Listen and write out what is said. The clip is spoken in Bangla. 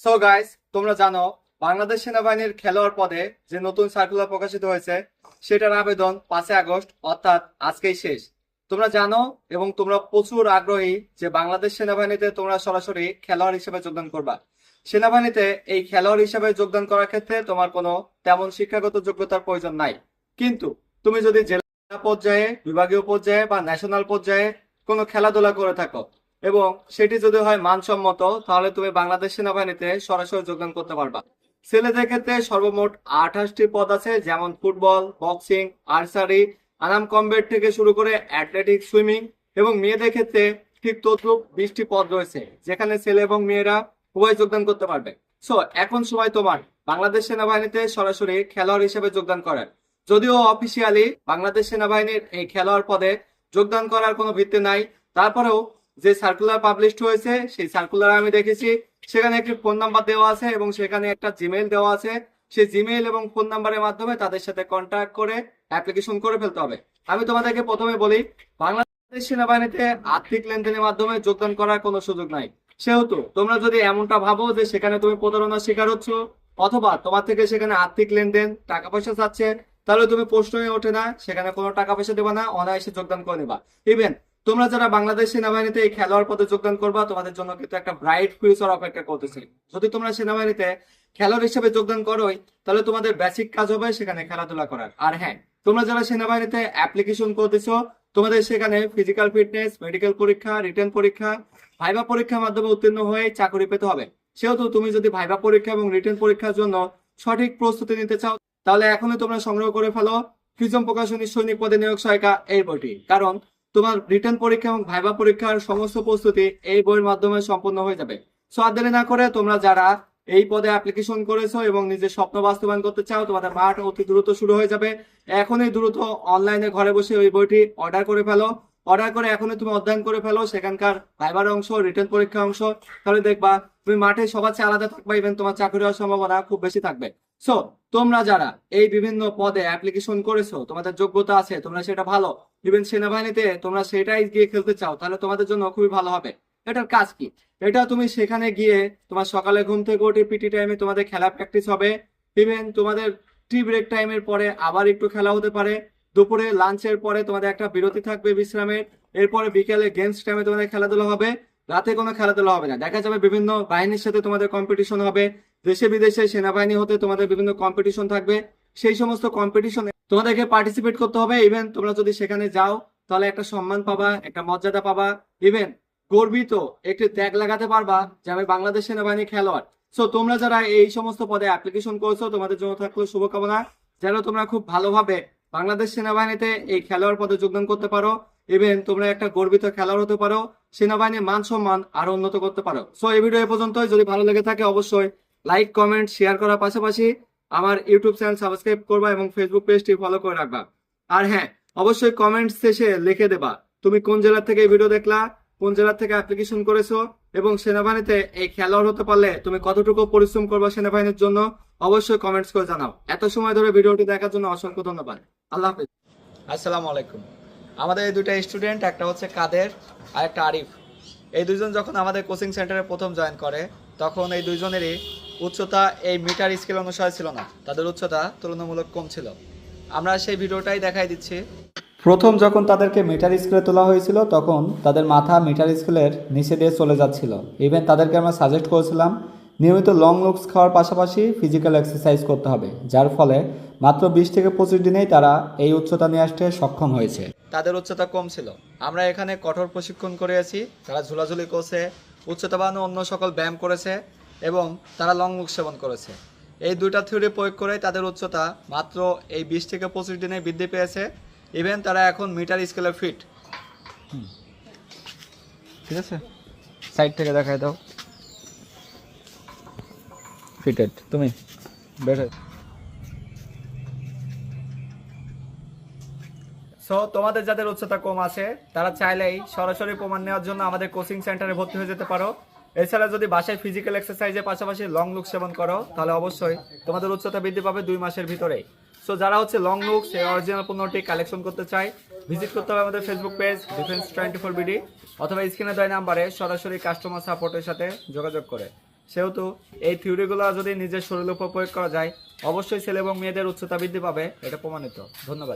সো গাইস তোমরা জানো, বাংলাদেশ সেনাবাহিনীর খেলোয়াড় পদে যে নতুন সার্কুলার প্রকাশিত হয়েছে, সেটার আবেদন পাঁচই আগস্ট, অর্থাৎ আজকেই শেষ। তোমরা জানো এবং তোমরা প্রচুর আগ্রহী যে বাংলাদেশ সেনাবাহিনীতে তোমরা সরাসরি খেলোয়াড় হিসেবে যোগদান করবা। সেনাবাহিনীতে এই খেলোয়াড় হিসেবে যোগদান করার ক্ষেত্রে তোমার কোনো তেমন শিক্ষাগত যোগ্যতার প্রয়োজন নাই। কিন্তু তুমি যদি জেলা পর্যায়ে, বিভাগীয় পর্যায়ে বা ন্যাশনাল পর্যায়ে কোনো খেলাধুলা করে থাকো এবং সেটি যদি হয় মানসম্মত, তাহলে তুমি বাংলাদেশ সেনাবাহিনীতে সরাসরি যোগদান করতে পারবা। ছেলেদের ক্ষেত্রে সর্বমোট আঠাশটি পদ আছে, যেমন ফুটবল, বক্সিং, আর্চারি আনাম কমবেট থেকে শুরু করে অ্যাথলেটিক, সুইমিং এবং মেয়েদের ক্ষেত্রে ঠিক তদ্রুপ বিশটি পদ রয়েছে, যেখানে ছেলে এবং মেয়েরা উভয় যোগদান করতে পারবে। সো এখন সময় তোমার। বাংলাদেশ সেনাবাহিনীতে সরাসরি খেলোয়াড় হিসেবে যোগদান করার। যদিও অফিসিয়ালি বাংলাদেশ সেনাবাহিনীর এই খেলোয়াড় পদে যোগদান করার কোনো ভিত্তি নাই, তারপরেও যে সার্কুলার পাবলিশড হয়েছে, সেই সার্কুলার আমি দেখেছি। সেখানে একটি ফোন নাম্বার দেওয়া আছে এবং সেখানে একটা জিমেইল দেওয়া আছে। সেই জিমেইল এবং ফোন নাম্বারের মাধ্যমে তাদের সাথে কন্ট্যাক্ট করে অ্যাপ্লিকেশন করে ফেলতে হবে। আমি তোমাদেরকে প্রথমে বলি, বাংলাদেশ সেনাবাহিনীতে আর্থিক লেনদেনের মাধ্যমে যোগদান করার কোনো সুযোগ নাই। সেহেতু তোমরা যদি এমনটা ভাবো যে সেখানে তুমি প্রতারণার শিকার হচ্ছ, অথবা তোমার থেকে সেখানে আর্থিক লেনদেন টাকা পয়সা চাচ্ছে, তাহলে তুমি প্রশ্নই ওঠে না, সেখানে কোনো টাকা পয়সা দেবা না, অনায়াসে যোগদান করে নেবা। ইভেন তোমরা যারা বাংলাদেশ সেনাবাহিনীতে এই খেলোয়াড় পদে যোগদান করবা, তোমাদের জন্য কিন্তু একটা ব্রাইট ফিউচার অপেক্ষা করতেছে। যদি তোমরা সেনাবাহিনীতে খেলোয়াড় হিসেবে যোগদান করোই, তাহলে তোমাদের বেসিক কাজ হবে সেখানে খেলাধুলা করার। আর হ্যাঁ তোমরা যারা সেনাবাহিনীতে অ্যাপ্লিকেশন করতেছো, তোমাদের সেখানে ফিজিক্যাল ফিটনেস মেডিকেল পরীক্ষা রিটার্ন পরীক্ষা ভাইবা পরীক্ষার মাধ্যমে উত্তীর্ণ হয়ে চাকরি পেতে হবে। সেহেতু তুমি যদি ভাইবা পরীক্ষা এবং রিটার্ন পরীক্ষার জন্য সঠিক প্রস্তুতি নিতে চাও, তাহলে এখনই তোমরা সংগ্রহ করে ফেলো ফিজম প্রকাশনী সৈনিক পদে নিয়োগ সহায়িকা এই বইটি। কারণ তোমার রিটার্ন পরীক্ষা এবং ভাইবা পরীক্ষার সমস্ত প্রস্তুতি এই বইয়ের মাধ্যমে সম্পন্ন হয়ে যাবে। সো আর দেরি না করে তোমরা যারা এই পদে অ্যাপ্লিকেশন করেছ এবং নিজের স্বপ্ন বাস্তবায়ন করতে চাও, তোমাদের মাঠ অতি দ্রুত শুরু হয়ে যাবে। এখনই দ্রুত অনলাইনে ঘরে বসে ওই বইটি অর্ডার করে ফেলো। অর্ডার করে এখনই তুমি অধ্যয়ন করে ফেলো, সেখানকার ভাইবার অংশ রিটার্ন পরীক্ষা অংশ। তাহলে দেখবা, তুমি মাঠে সবার চেয়ে আলাদা থাকবা ইভেন তোমার চাকরি হওয়ার সম্ভাবনা খুব বেশি থাকবে। সো তোমরা যারা এই বিভিন্ন পদে অ্যাপ্লিকেশন করেছ, তোমাদের যোগ্যতা আছে, তোমরা সেটা ভালো। ইভেন সেনাবাহিনীতে তোমরা সেটাই গিয়ে খেলতে চাও, তাহলে তোমাদের জন্য খুবই ভালো হবে। এটার কাজ কি? এটা তুমি সেখানে গিয়ে তোমার সকালে ঘুম থেকে উঠে পিটি টাইমে তোমাদের খেলা প্র্যাকটিস হবে। ইভেন তোমাদের টি ব্রেক টাইমের পরে আবার একটু খেলা হতে পারে। দুপুরে লাঞ্চের পরে তোমাদের একটা বিরতি থাকবে বিশ্রামের। এরপরে বিকেলে গেমস টাইমে তোমাদের খেলাধুলা হবে। রাতে কোনো খেলাধুলা হবে না। দেখা যাবে বিভিন্ন বাহিনীর সাথে তোমাদের কম্পিটিশন হবে। দেশে বিদেশে সেনাবাহিনী হতে তোমাদের বিভিন্ন কম্পিটিশন থাকবে। সেই সমস্ত কম্পিটিশনে তোমাদেরকে পার্টিসিপেট করতে হবে। ইভেন তোমরা যদি সেখানে যাও, তাহলে একটা সম্মান পাবা, একটা মর্যাদা পাবা। ইভেন গর্বিত একটি ত্যাগ লাগাতে পারবা যে আমি বাংলাদেশ সেনাবাহিনী খেলোয়াড়। সো তোমরা যারা এই সমস্ত পদে অ্যাপ্লিকেশন করছ, তোমাদের জন্য থাকল শুভকামনা। যেন তোমরা খুব ভালোভাবে বাংলাদেশ সেনাবাহিনীতে এই খেলোয়াড় পদে যোগদান করতে পারো ইভেন তোমরা একটা গর্বিত খেলোয়াড় হতে পারো, সেনাবাহিনীর মান সম্মান আরও উন্নত করতে পারো। সো এই ভিডিও এ পর্যন্তই। যদি ভালো লেগে থাকে, অবশ্যই লাইক কমেন্ট শেয়ার করার পাশাপাশি আমার ইউটিউব চ্যানেল সাবস্ক্রাইব করবা এবং ফেসবুক পেজটি ফলো করে রাখবা। আর হ্যাঁ অবশ্যই কমেন্টস শেষে লিখে দেবা, তুমি কোন জেলা থেকে এই ভিডিও দেখলা, কোন জেলা থেকে অ্যাপ্লিকেশন করেছ, এবং সেনাবাহিনীতে এই খেলোয়াড় হতে পারলে তুমি কতটুকু পরিশ্রম করবা সেনাবাহিনীর জন্য, অবশ্যই কমেন্টস করে জানাও। এত সময় ধরে ভিডিওটি দেখার জন্য অসংখ্য ধন্যবাদ। আল্লাহ হাফিজ। আসসালামু আলাইকুম। আমাদের এই দুটো স্টুডেন্ট একটা হচ্ছে কাদের আর একটা আরিফ। এই দুইজন যখন আমাদের কোচিং সেন্টারে প্রথম জয়েন করে তখন এই দুইজনেরই উচ্চতা এই মিটার স্কেল অনুসারে ছিল না। তাদের উচ্চতা তুলনামূলক কম ছিল। আমরা সেই ভিডিওটাই দেখাই দিচ্ছি। প্রথম যখন তাদেরকে মিটার স্কেলে তোলা হয়েছিল তখন তাদের মাথা মিটার স্কেলের নিচে দিয়ে চলে যাচ্ছিল। ইভেন তাদেরকে আমরা সাজেস্ট করেছিলাম নিয়মিত লং লুকস খাওয়ার পাশাপাশি ফিজিক্যাল এক্সারসাইজ করতে হবে যার ফলে মাত্র বিশ থেকে পঁচিশ দিনেই তারা এই উচ্চতা নিয়ে আসতে সক্ষম হয়েছে। তাদের উচ্চতা কম ছিল। আমরা এখানে কঠোর প্রশিক্ষণ করেছি তারা ঝুলাঝুলি করছে উচ্চতা বাড়ানো অন্য সকল ব্যায়াম করেছে এবং তারা লং লুক সেবন করেছে। এই দুইটা থিওরি প্রয়োগ করে তাদের উচ্চতা মাত্র এই বিশ থেকে পঁচিশ দিনে বৃদ্ধি পেয়েছে। ইভেন তারা এখন মিটার স্কেলে ফিট ঠিক আছে? সাইড থেকে দেখাই দাও। ফিটেড তুমি? বের সো তোমাদের যাদের উচ্চতা কম আছে, তারা চাইলেই সরাসরি প্রমাণ নেওয়ার জন্য আমাদের কোচিং সেন্টারে ভর্তি হয়ে যেতে পারো। এছাড়া যদি বাসায় ফিজিক্যাল এক্সারসাইজের পাশাপাশি লং লুক সেবন করো, তাহলে অবশ্যই তোমাদের উচ্চতা বৃদ্ধি পাবে দুই মাসের ভিতরেই সো যারা হচ্ছে লং লুক সেই অরিজিনাল পণ্যটি কালেকশন করতে চায় ভিজিট করতে হবে আমাদের Facebook page defence twenty four BD অথবা স্ক্রিনে দেওয়া নাম্বারে সরাসরি কাস্টমার সাপোর্টের সাথে যোগাযোগ করে। সেহেতু এই থিওরিগুলো যদি নিজের শরীরের উপর প্রয়োগ করা যায়, অবশ্যই ছেলে এবং মেয়েদের উচ্চতা বৃদ্ধি পাবে, এটা প্রমাণিত। ধন্যবাদ।